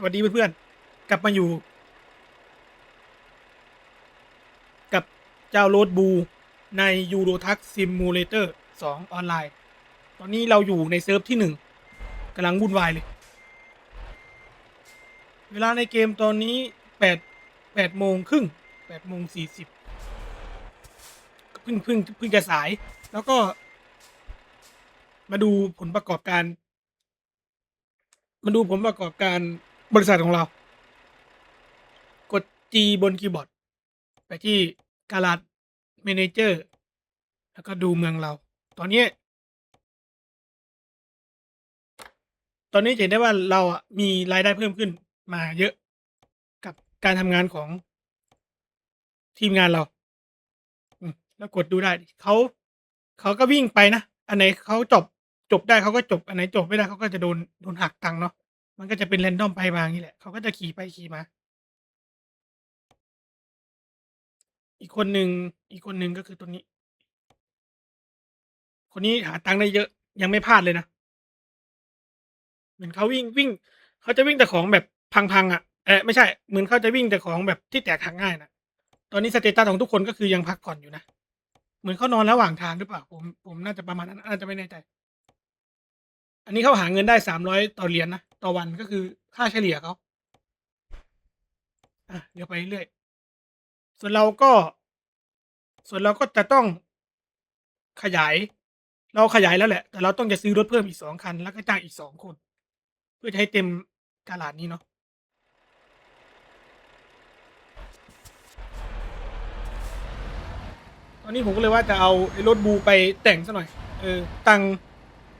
สวัสดีเพื่อนๆ กลับมาอยู่ กับเจ้าโรดบู ใน Euro Truck Simulator 2 ออนไลน์ ตอนนี้เราอยู่ในเซิร์ฟที่หนึ่งกำลังวุ่นวายเลย เวลาในเกมตอนนี้แปดแปดโมงครึ่งแปดโมงสี่สิบเพิ่งเพิ่งเพิ่งจะสาย แล้วก็ มาดูผลประกอบการ มาดูผลประกอบการ บริษัทของเรา กด G บนคีย์บอร์ด ไปที่การาดเมนเจอร์แล้วก็ดูเมืองเรา ตอนนี้ ตอนนี้เห็นได้ว่าเราอะมีรายได้เพิ่มขึ้นมาเยอะกับการทำงานของทีมงานเราแล้วกดดูได้เขาเขาก็วิ่งไปนะ อันไหนเขาจบจบได้เขาก็จบ อันไหนจบไม่ได้เขาก็จะโดนโดนหักตังค์เนาะ มันก็จะเป็น แรนดอม ไป มาอย่างนี้แหละ เขาก็จะขี่ไปขี่มา อีกคนหนึ่งอีกคนหนึ่งก็คือตัวนี้ คนนี้หาตังค์ได้เยอะยังไม่พลาดเลยนะ เหมือนเขาวิ่งวิ่ง เขาจะวิ่งแต่ของแบบพังๆอะเออไม่ใช่ เหมือนเขาจะวิ่งแต่ของแบบที่แตกหักง่ายนะตอนนี้สเตตัสของทุกคนก็คือยังพักผ่อนอยู่นะ เหมือนเขานอนระหว่างทางหรือเปล่า ผมผมน่าจะประมาณนั้นน่าจะไม่แน่ใจ อันนี้เขาหาเงินได้สามร้อยต่อเหรียญนะ ต่อวันก็คือค่าเฉลี่ยเขาอะเดี๋ยวไปเรื่อยส่วนเราก็ ส่วนเราก็จะต้องขยาย เราขยายแล้วแหละ แต่เราต้องจะซื้อรถเพิ่มอีกสองคัน แล้วก็จ้างอีกสองคน เพื่อจะให้เต็มตลาดนี้เนาะตอนนี้ผมก็เลยว่าจะเอาไอ้รถบูไปแต่งซะหน่อย เออ ตัง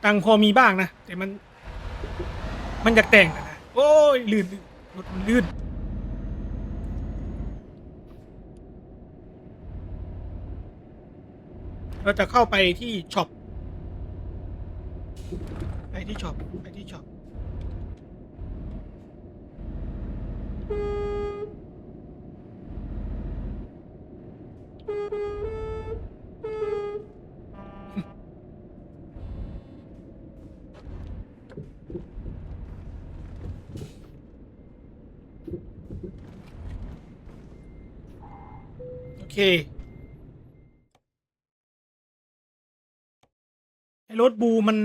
ตังค์พอมีบ้างนะ แต่มัน มันอยากแต่งอะนะโอ้ยลื่นลื่นรถมันลื่น เราจะเข้าไปที่ช็อป ไปที่ช็อป ไปที่ช็อป ไอ้รถบูมัน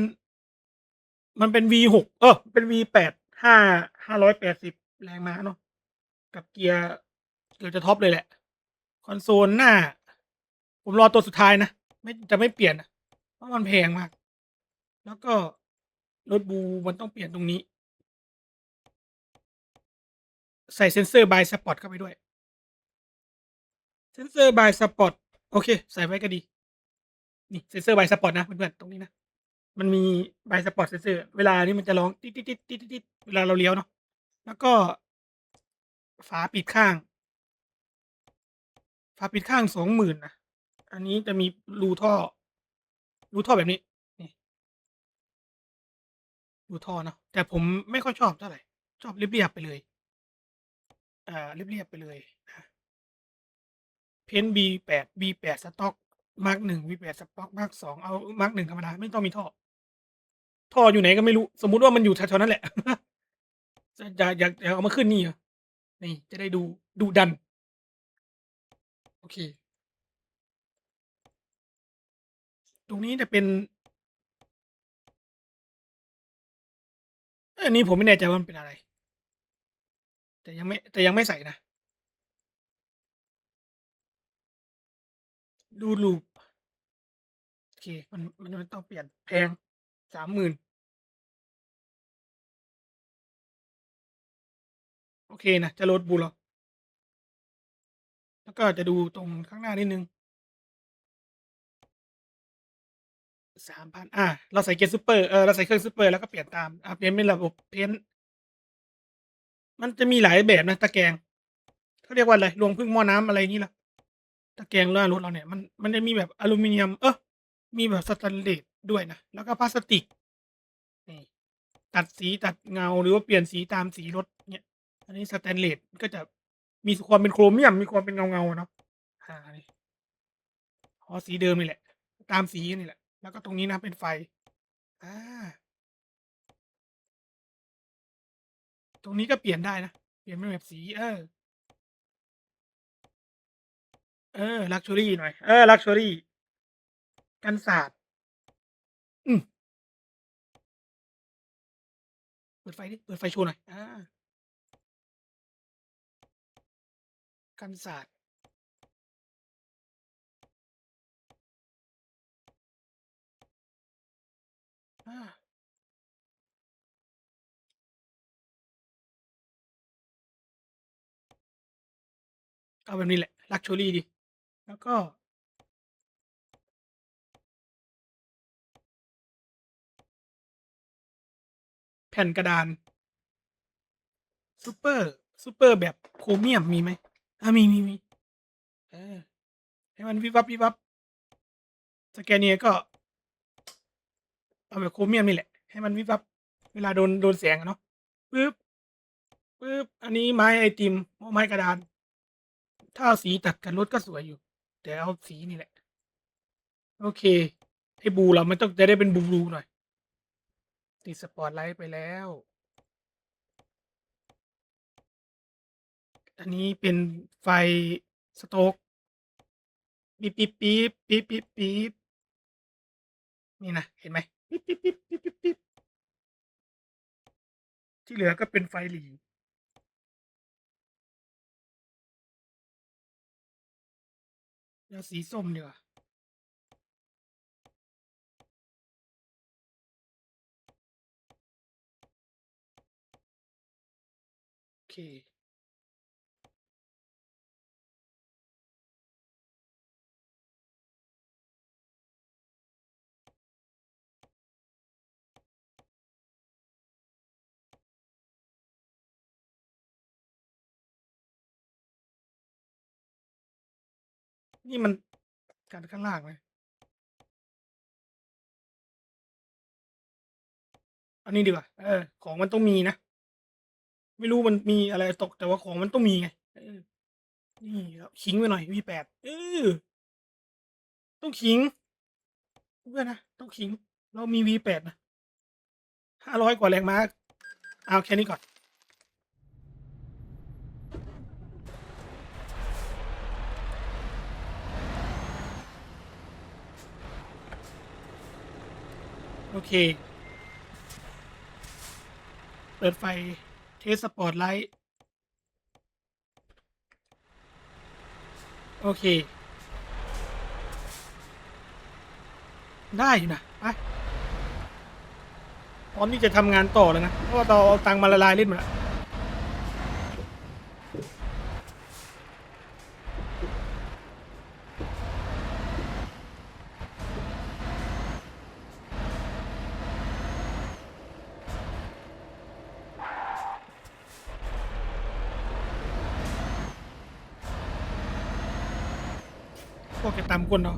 มันเป็น V6 เออ เป็น V8 ห้าห้าร้อยแปดสิบแรงม้าเนาะกับเกียร์เกือบจะท็อปเลยแหละ คอนโซลหน้า ผมรอตัวสุดท้ายนะ ไม่จะไม่เปลี่ยนนะเพราะมันแพงมาก แล้วก็รถบูมันต้องเปลี่ยนตรงนี้ ใส่เซนเซอร์บายสปอตเข้าไปด้วย เซนเซอร์บายสปอตโอเค ใส่ไว้ก็ดี นี่เซนเซอร์บายสปอตนะเพื่อนๆตรงนี้นะ มันมีบายสปอตเซนเซอร์เวลานี้มันจะร้องติ๊ดติ๊ดติ๊ดติดติดเวลาเราเลี้ยวเนาะแล้วก็ ฝาปิดข้าง ฝาปิดข้างสองหมื่นนะอันนี้จะมีรูท่อ รูท่อแบบนี้นี่รูท่อเนาะแต่ผมไม่ค่อยชอบเท่าไหร่ชอบเรียบๆไปเลย อ่าเรียบๆไปเลยนะ เพน B8 B8 สต็อกมาร์กหนึ่ง V8 สต็อกมาร์กสองเอามาร์กหนึ่งธรรมดาไม่ต้องมีท่อ ท่ออยู่ไหนก็ไม่รู้ สมมุติว่ามันอยู่แถวๆนั้นแหละจะอยากอยากอยากเอามาขึ้นนี่เหรอนี่จะได้ดูดูดัน โอเค ตรงนี้จะเป็นอันนี้ผมไม่แน่ใจว่ามันเป็นอะไร แต่ยังไม่แต่ยังไม่ใส่นะ ดูลูป โอเค มันมันมันต้องเปลี่ยนแพงสามหมื่นโอเคนะ จะลดบูลหรแล้วก็จะดูตรงข้างหน้านิดนึงสามพันอ่าเราใส่เกียร์ซูเปอร์ เออ เราใส่เครื่องซูเปอร์แล้วก็เปลี่ยนตาม อ่าเปลี่ยนเป็นระบบเพ้นมันจะมีหลายแบบนะตะแกรงเขาเรียกว่าอะไร รวงพึ่งหม้อน้ำอะไรนี้ล่ะ ตะแกรงหน้ารถเราเนี่ย มัน มันจะมีแบบอลูมิเนียม เออมีแบบสแตนเลสด้วยนะ แล้วก็พลาสติก นี่ ตัดสีตัดเงาหรือว่าเปลี่ยนสีตามสีรถเนี่ย อันนี้สแตนเลสก็จะมีความเป็นโครเมียม มีความเป็นเงาเงาเนาะอ่านี่อ๋อสีเดิมนี่แหละ ตามสีนี่แหละ แล้วก็ตรงนี้นะเป็นไฟ อ่า ตรงนี้ก็เปลี่ยนได้นะ เปลี่ยนเป็นแบบสี เออ เออ ลักชัวรี่หน่อย เออ ลักชัวรี่ กันศาสตร์อืมเปิดไฟดิเปิดไฟโชว์หน่อยอากันศาสตร์อาเอาแบบนี้แหละ ลักชัวรี่ดี แล้วก็ แผ่นกระดานซูเปอร์ซูเปอร์แบบโครเมียมมีไหม?อามีๆๆเออให้มันวิบวับๆ Scania ก็ เอาแบบโครเมียมนี่แหละ ให้มันวิบวับ เวลาโดนโดนแสงเนาะปึ๊บปึ๊บอันนี้ไม้ไอติมไม้กระดาน ถ้าสีตัดกับรถก็สวยอยู่ แต่เอาสีนี่แหละ โอเคไอ้ Blue เรามันต้องจะได้เป็น Blue หน่อย ติด Spotlight ไปแล้ว อันนี้เป็นไฟสโตรกปี๊บๆๆปี๊บๆๆนี่นะ เห็นไหมปี๊บๆๆๆๆที่เหลือก็เป็นไฟหรี่ เอาสีส้มดีกว่าโอเค นี่มันกันข้างล่างไหม?อันนี้ดีกว่า เออ ของมันต้องมีนะ ไม่รู้มันมีอะไรตกแต่ว่าของมันต้องมีไงออนี่ครับขิงไปหน่อย V8 เออต้องขิง เพื่อนนะ ต้องขิง เรามี V8 นะ500กว่าแรงม้าเอาแค่นี้ก่อน โอเค เปิดไฟ เทสสปอร์ตไลท์ โอเค ได้อยู่นะ ไป พร้อมที่จะทำงานต่อแล้วนะ เพราะว่าเราเอาตังค์มาละลายเล่นหมดแล้ว พวกแกตามกวนเนาะ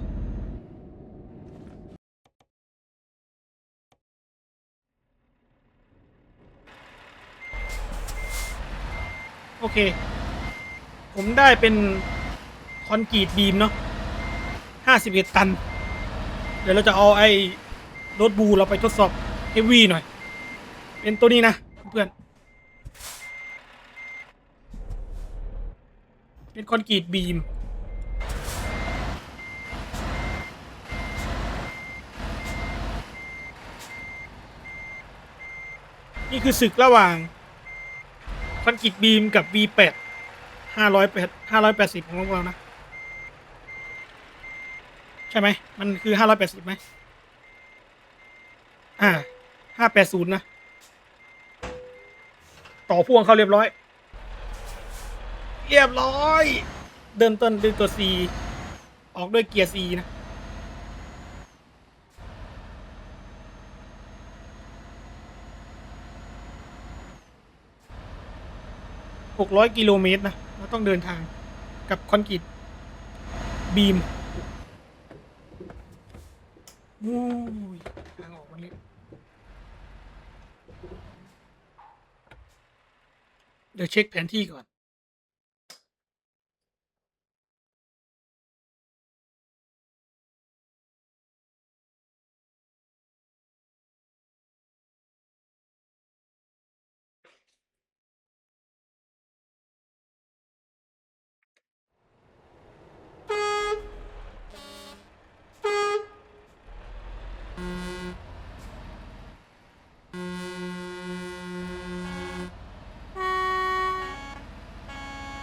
โอเค ผมได้เป็นคอนกรีตบีมเนาะ51ตัน เดี๋ยวเราจะเอาไอ้รถบูเราไปทดสอบเฮฟวีหน่อย เป็นตัวนี้นะเพื่อน เป็นคอนกรีตบีม นี่คือศึกระหว่างคอนกรีตบีมกับ V8 508 580 ของพวกเรานะ ใช่ไหม มันคือ 580ไหมอ่า 580 นะ ต่อพ่วงเข้าเรียบร้อย เรียบร้อย เดินต้นด้วยตัว C ออกด้วยเกียร์ C นะ หกร้อยกิโลเมตรนะเราต้องเดินทางกับคอนกรีตบีมโอ้ยทางออกมันเล็กเดี๋ยวเช็คแผนที่ก่อน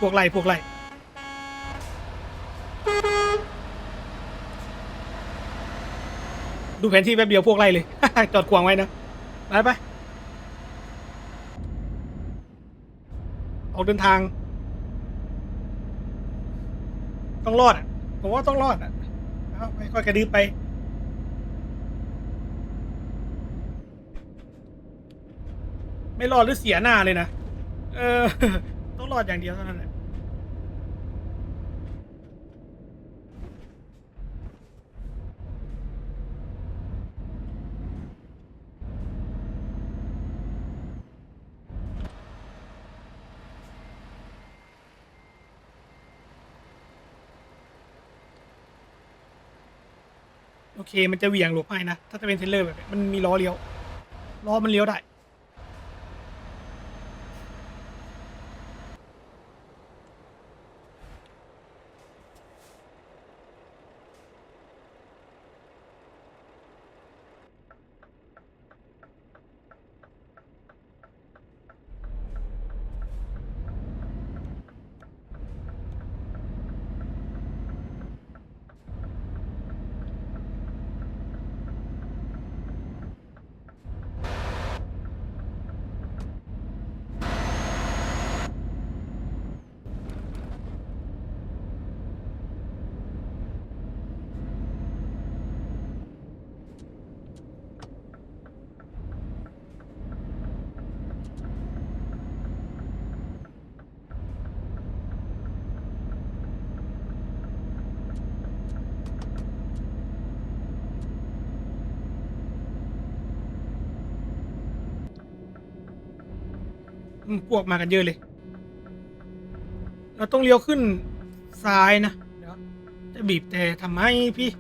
พวกไล่พวกไล่ดูแผนที่แป๊บเดียวพวกไล่เลย จอดขวางไว้นะ ไปไป ออกเดินทาง ต้องรอดอะ ผมว่าต้องรอดอะเอาไปค่อยกระดืบไป ไม่รอดหรือเสียหน้าเลยนะ เออ ต้องรอดอย่างเดียวเท่านั้นแหละ โอเค มันจะเหวี่ยงหลบให้นะ ถ้าจะเป็นเทรลเลอร์แบบนี้มันมีล้อเลี้ยว ล้อมันเลี้ยวได้ พวกมากันเยอะเลย เราต้องเลี้ยวขึ้นซ้ายนะเดี๋ยวจะบีบแต่ทำไมพี่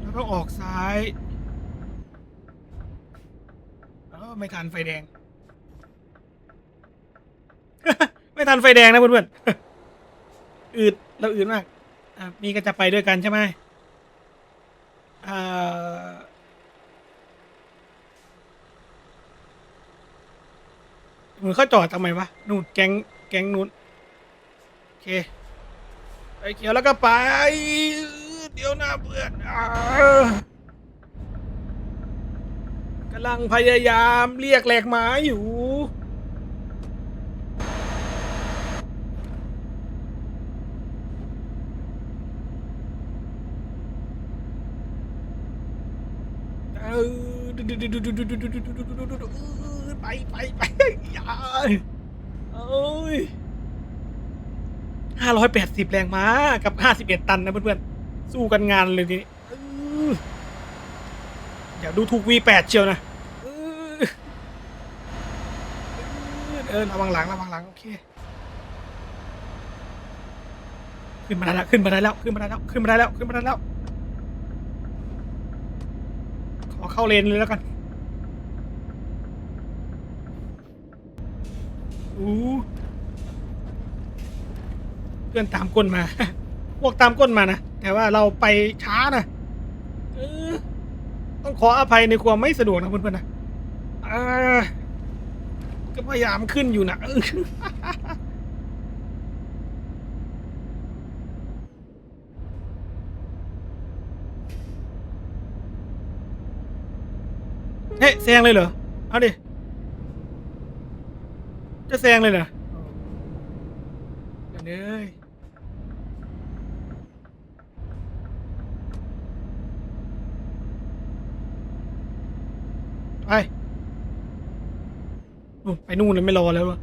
แล้วก็ออกซ้ายเออไม่ทันไฟแดง ไม่ทันไฟแดงนะเพื่อนๆอืดเราอืดมาก อะ มีก็จะไปด้วยกันใช่ไหม อ่อเหมือนเขาจอดทำไมวะนู่นแก๊งแก๊งนู้นโอเคไปเขียวแล้วก็ไป เดี๋ยวหนะเพื่อนอ่ากำลังพยายามเรียกแหลกหมาอยู่ ไปไปไปย่าเอ้ยห้าร้อยแปดสิบแรงม้ากับห้าสิบเอ็ดตันนะเพื่อนๆ สู้กันงานเลยทีนี้อย่าดูถูกวีแปดเชียวนะเออเออระวังหลังระวังหลัง โอเค ขึ้นมาได้แล้ว ขึ้นมาได้แล้ว ขึ้นมาได้แล้ว ขึ้นมาได้แล้ว ขึ้นมาได้แล้ว ขอเข้าเลนเลยแล้วกัน อู้เพื่อนตามก้นมา พวกตามก้นมานะ แต่ว่าเราไปช้านะเออต้องขออภัยในความไม่สะดวกนะเพื่อนๆนะก็พยายามขึ้นอยู่นะเออเฮ้ยแซงเลยเหรอ เอาดิ จะแซงเลยเหรอเดี๋ยวเลยไปไปนู่นเลยไม่รอแล้วอะ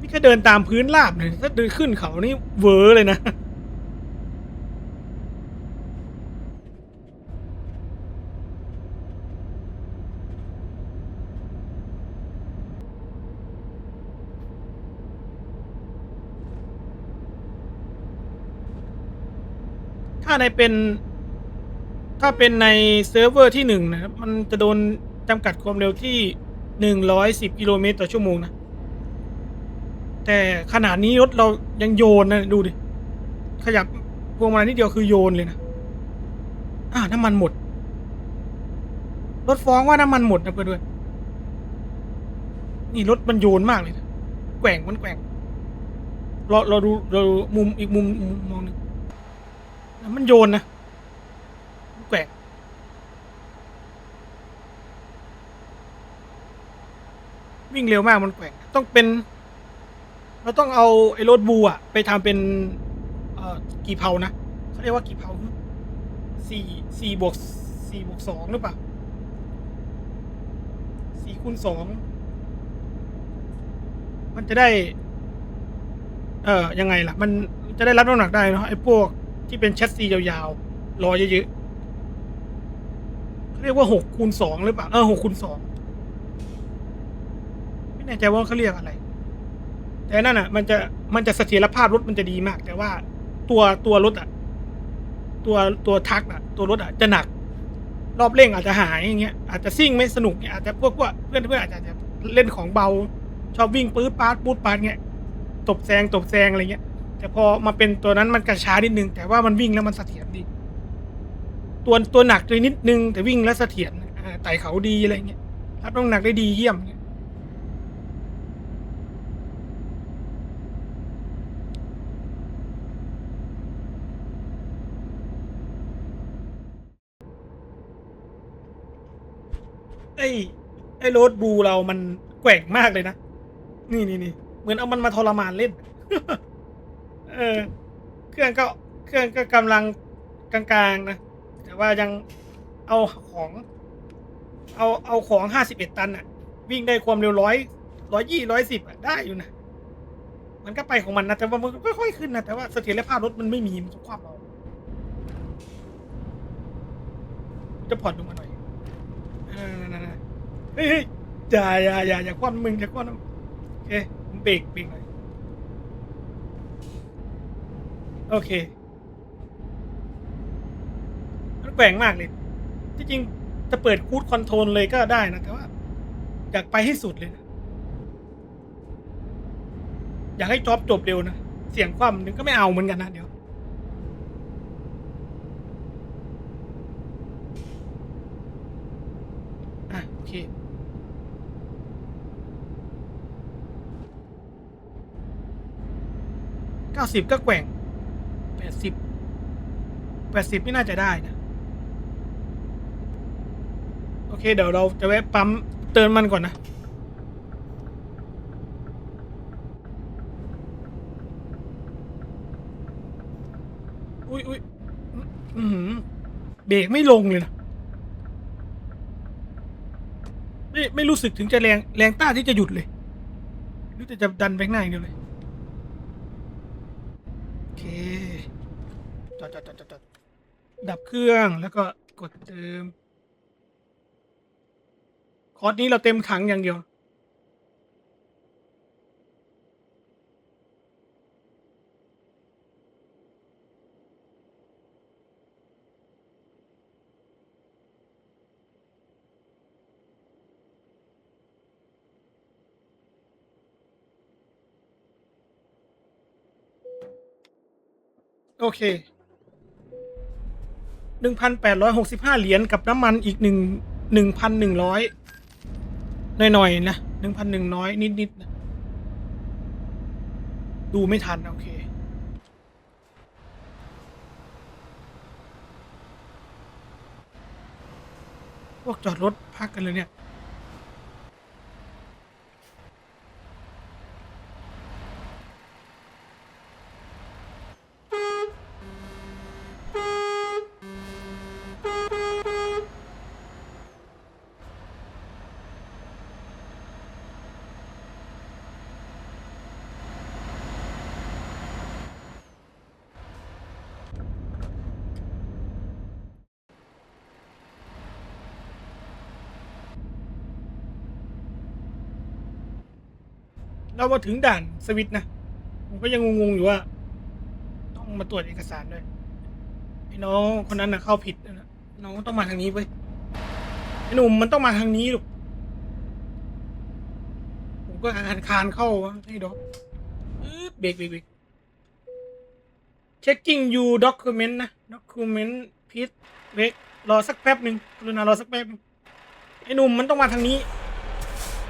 นี่แค่เดินตามพื้นราบเลยถ้าเดินขึ้นเขานี่เวอร์เลยนะ ในเป็น ถ้าเป็นในเซิร์ฟเวอร์ที่หนึ่งนะครับ มันจะโดนจำกัดความเร็วที่หนึ่งร้อยสิบกิโลเมตรต่อชั่วโมงนะ แต่ขนาดนี้รถเรายังโยนนะดูดิ ขยับพวงมาลัยนิดเดียวคือโยนเลยนะ อ่าน้ำมันหมด รถฟ้องว่าน้ำมันหมดนะเพื่อนด้วย นี่รถมันโยนมากเลยนะแกว่งมันแกว่งเราเราดูเราดูมุมอีกมุมมุมมองหนึ่ง มันโยนนะแกว่งวิ่งเร็วมากมันแกว่งต้องเป็น เราต้องเอาไอ้รถบูอะไปทำเป็นเอ่อกี่เผานะเขาเรียกว่ากี่เผาสี่สี่บวกสี่บวกสองหรือเปล่าสี่คูณสองมันจะได้ เอ่อยังไงล่ะ มันจะได้รับน้ำหนักได้เนาะไอ้พวก ที่เป็นแชสซียาวๆล้อเยอะๆเขาเรียกว่าหกคูณสองหรือเปล่า เออหกคูณสองไม่แน่ใจว่าเขาเรียกอะไร แต่นั่นอะ มันจะมันจะเสถียรภาพรถมันจะดีมาก แต่ว่าตัวตัวรถอะ ตัวตัวทักอะ ตัวรถอะจะหนัก รอบเร่งอาจจะหายอย่างเงี้ยอาจจะซิ่งไม่สนุกเนี่ยอาจจะพวกพวกเพื่อนเพื่อนอาจจะเล่นของเบา ชอบวิ่งปื๊ดปาดปูดปาดเงี้ยตบแซงตบแซงอะไรเงี้ย แต่พอมาเป็นตัวนั้นมันกระช้านิดนึง แต่ว่ามันวิ่งแล้วมันเสถียรดี ตัวตัวหนักตัวนิดนึง แต่วิ่งแล้วเสถียรไต่เขาดีอะไรเงี้ยรับน้ำหนักได้ดีเยี่ยมไอ้ไอ้โรถบูเรามันแกว่งมากเลยนะ นี่นี่นี่เหมือนเอามันมาทรมานเล่น เออ เครื่องก็เครื่องก็กำลังกลางๆนะ แต่ว่ายังเอาของ เอาเอาของห้าสิบเอ็ดตันอะวิ่งได้ความเร็วร้อยร้อยยี่ร้อยสิบอะได้อยู่นะ มันก็ไปของมันนะ แต่ว่ามันก็ค่อยๆขึ้นนะ แต่ว่าเสถียรภาพรถมันไม่มีมันต้องความเราจะผ่อนลงมาหน่อยนั่นๆๆๆเฮ้ยเฮ้ยอย่าอย่าอย่าอย่าคว่ำมึงอย่าคว่ำนโอเคเบรกเบรกหน่อย โอเค มันแกว่งมากเลย ที่จริงจะเปิดคูดคอนโทรลเลยก็ได้นะ แต่ว่า อยากไปให้สุดเลยนะอยากให้จ็อบจบเร็วนะ เสียงคว่ำนึงก็ไม่เอาเหมือนกันนะเดี๋ยว อะ โอเคเก้าสิบก็แกว่ง แปดสิบแปดสิบไม่น่าจะได้นะ โอเค เดี๋ยวเราจะแวะปั๊มเติมมันก่อนนะ อุ้ยอุ้ยอื้ออื้อหือเบรกไม่ลงเลยนะไม่ไม่รู้สึกถึงจะแรงแรงต้านที่จะหยุดเลย หรู้แต่จะดันไปข้างหน้าอย่างเดียวเลย โอเค จอ ดจอดจอดจอดจอดดับเครื่องแล้วก็กดเติมคอร์สนี้เราเต็มถังอย่างเดียว โอเค หนึ่งพันแปดร้อยหกสิบห้าเหรียญกับน้ำมันอีกหนึ่งหนึ่งพันหนึ่งร้อยหน่อยๆนะหนึ่งพันหนึ่งน้อยนิดๆนะดูไม่ทัน โอเค พวกจอดรถพักกันเลยเนี่ย เรามาถึงด่านสวิตนะ ผมก็ยังงงๆอยู่ว่า ต้องมาตรวจเอกสารด้วยไอ้น้องคนนั้นนะเข้าผิดนะน้องต้องมาทางนี้เว้ยไอ้หนุ่มมันต้องมาทางนี้ลูกผมก็คานคานเข้าวะให้ดอกเบรกเบรกเบรก checking you document นะ document please wait รอสักแป๊บหนึ่งกรุณารอสักแป๊บไอ้หนุ่มมันต้องมาทางนี้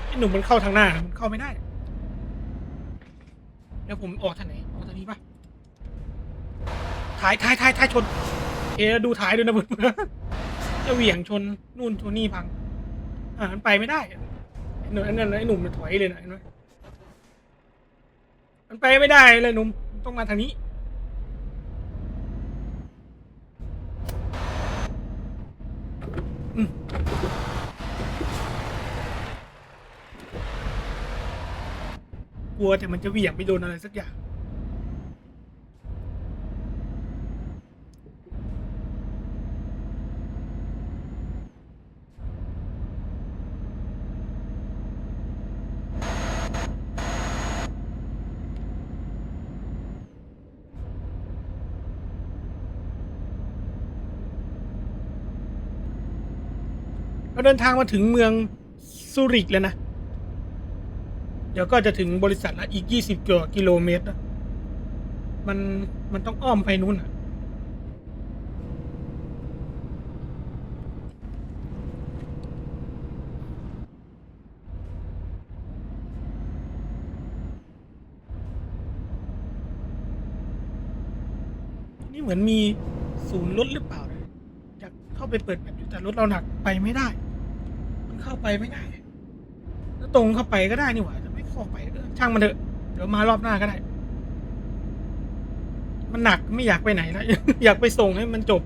ไอ้หนุ่มมันเข้าทางหน้ามันเข้าไม่ได้ ดี๋ยวผมออกทางไหนออกทางนี้ปะถ่ายถ่ายถ่ายถ่ายชน เอะดูถ่ายด้วยนะเพื่อนจะเหวี่ยงชนนู่นชนนี่พัง อ่ามันไปไม่ได้ไอ้หนุ่มไอ้นั่นไอ้หนุ่มมันถอยเลยนะเห็นไหมมันไปไม่ได้เลยหนุ่มต้องมาทางนี้อืม กลัวแต่มันจะเหวี่ยงไปโดนอะไรสักอย่าง เราเดินทางมาถึงเมืองซูริกแล้วนะ ดี๋ยวก็จะถึงบริษัทละอีกยี่สิบกิโลเมตรนะมันมันต้องอ้อมไปนู้นอะนี่เหมือนมีศูนย์รถหรือเปล่านะอยากเข้าไปเปิดแบบอยู่แต่รถเราหนักไปไม่ได้ มันเข้าไปไม่ได้ แล้วตรงเข้าไปก็ได้นี่หว่า จะไม่เข้าไปเอช่างมันเถอะเดี๋ยวมารอบหน้าก็ได้ มันหนักไม่อยากไปไหนแล้วอยากไปส่งให้มันจบ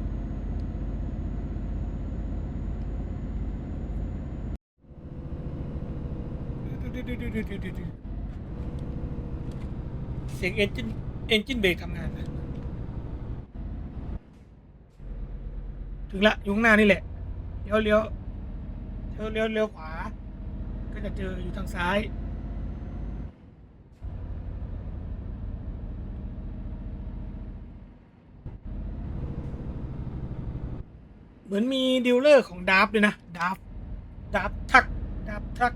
เสียงเอนจินเอนจินเบรกทำงานนะถึงละอยู่ข้างหน้านี่แหละเลี้ยวเลี้ยวเลี้ยวเลี้ยวขวา ก็จะเจออยู่ทางซ้าย มือนมีดีลเลอร์ของดาร์ฟด้วยนะดาร์ฟดาร์ฟทักดาร์ฟทัก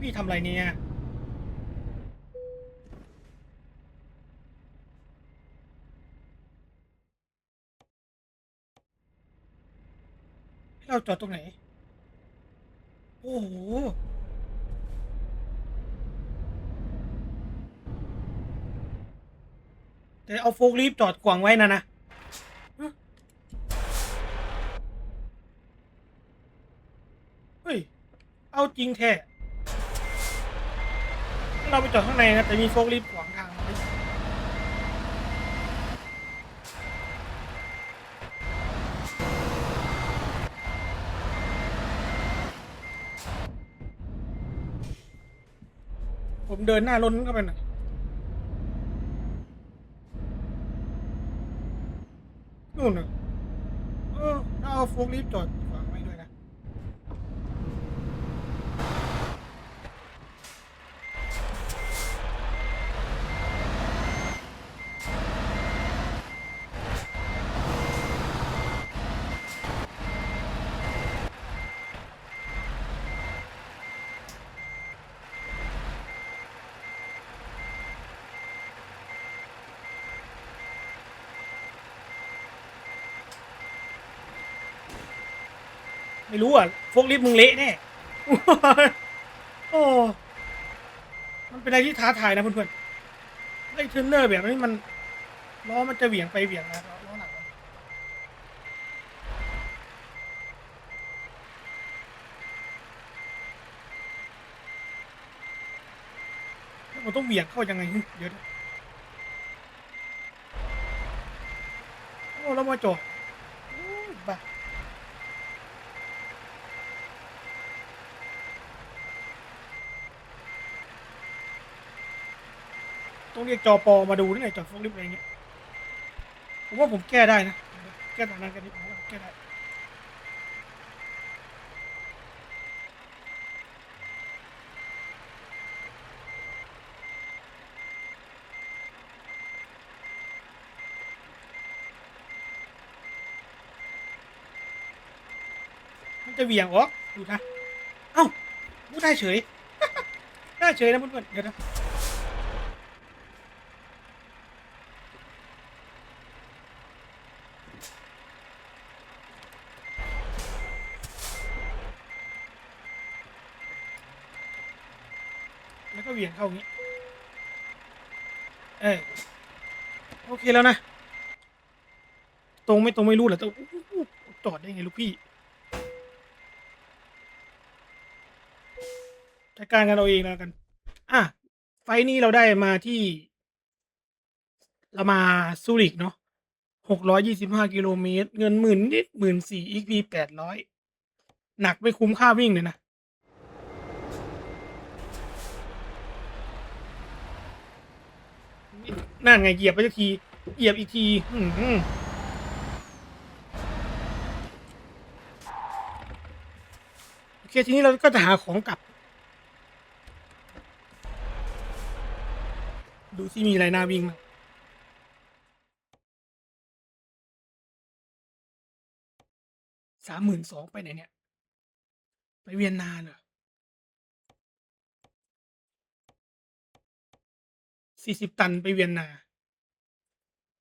พี่ทำอะไรเนี่ยเราจอดตรงไหน โอ้โหแต่เอาโฟกลีฟจอดขวางไว้นะนะฮะเฮ้ย เอาจริงแท้เราไปจอดข้างในนะแต่มีโฟกลีฟขวางทางไว้ผมเดินหน้ารถเข้าไปหน่อยนู่นน่ะเออถ้าเอาโฟกลีฟจอดขวางไว้ด้วยนะ ไม่รู้อะฟกลิฟมึงเละแน่โอ้มันเป็นอะไรที่ท้าทายนะเพื่อนๆไอ้เทรนเนอร์แบบนี้มันล้อมันจะเหวี่ยงไปเหวี่ยงมาล้อหนักมันแล้วมันต้องเหวี่ยงเข้ายังไงเดี๋ยวนะโอ้แล้วมาจอดโอ้ยบ้า ต้องเรียกจอปอมาดูนี่ไงจอดโฟกลิฟต์อะไรเงี้ยผมว่าผมแก้ได้นะ แก้ตรงนั้นกันนิดผมว่าแก้ได้มันจะเหวี่ยงออกดูนะ เอ้าพูดได้เฉย ได้เฉยนะเพื่อนๆเดี๋ยวนะ เข้างี้ เออโอเคแล้วนะ ตรงไม่ตรงไม่รู้แหละแต่จอดได้ไงลูกพี่จัดการกันเอาเองแล้วกัน อะ ไฟนี้เราได้มาที่ เรามาซูริกเนาะหกร้อยยี่สิบห้ากิโลเมตร เงินหมื่นนิดหมื่นสี่อีกพีแปดร้อย หนักไม่คุ้มค่าวิ่งเลยนะ นั่นไงเหยียบไปสักที เหยียบอีกที อื้อหือโอเคทีนี้เราก็จะหาของกลับ ดูที่มีอะไรน่าวิ่งมั้สามหมื่นสองไปไหนเนี่ย ไปเวียนนาเหรอ สี่สิบตันไปเวียนนา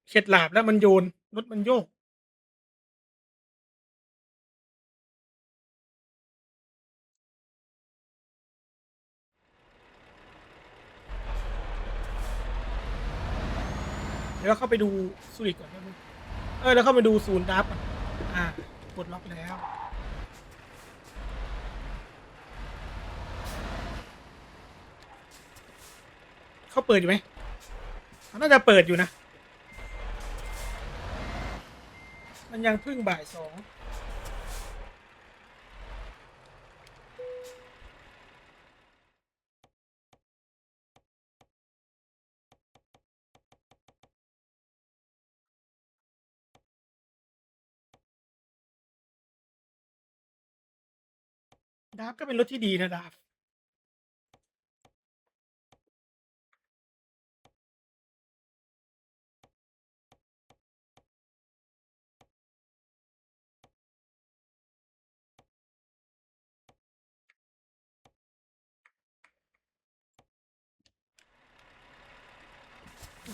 เข็ดหลาบแล้วมันโยน รถมันโยก เดี๋ยวเราเข้าไปดูสูริกก่อนแป๊บนึงเออ แล้วเข้าไปดูศูนย์ดับก่อนอ่ากดล็อกแล้ว เขาเปิดอยู่ไหม เขาน่าจะเปิดอยู่นะ มันยังเพิ่งบ่ายสองดาฟก็เป็นรถที่ดีนะดาฟ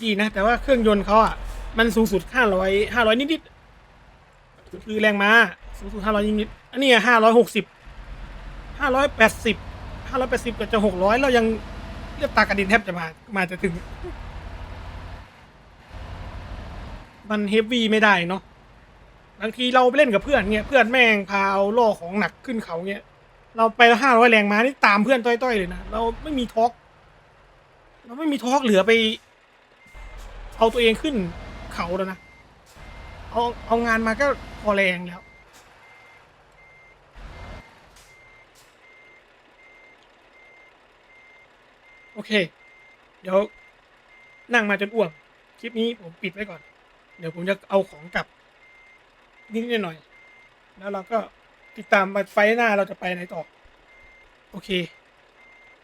ดีนะ แต่ว่าเครื่องยนต์เขาอะ มันสูงสุดห้าร้อยห้าร้อยนิดๆคือแรงม้าสูงสุดห้าร้อยนิดๆอันนี้ห้าร้อยหกสิบห้าร้อยแปดสิบห้าร้อยแปดสิบก็จะหกร้อยเรายังเรียบตากระดินแทบจะมามาจะถึง มันเฮฟวี่ไม่ได้เนาะบางทีเราไปเล่นกับเพื่อนเงี้ยเพื่อนแม่งพาเอาล่อของหนักขึ้นเขาเงี้ยเราไปห้าร้อยแรงม้านี่ตามเพื่อนต้อยๆเลยนะเราไม่มีทอกเราไม่มีทอกเหลือไป เอาตัวเองขึ้นเขาแล้วนะ เอาเอางานมาก็พอแรงแล้ว โอเค เดี๋ยวนั่งมาจนอ้วก คลิปนี้ผมปิดไว้ก่อน เดี๋ยวผมจะเอาของกลับ นิดหน่อย แล้วเราก็ติดตามไปไฟหน้าเราจะไปไหนต่อ โอเค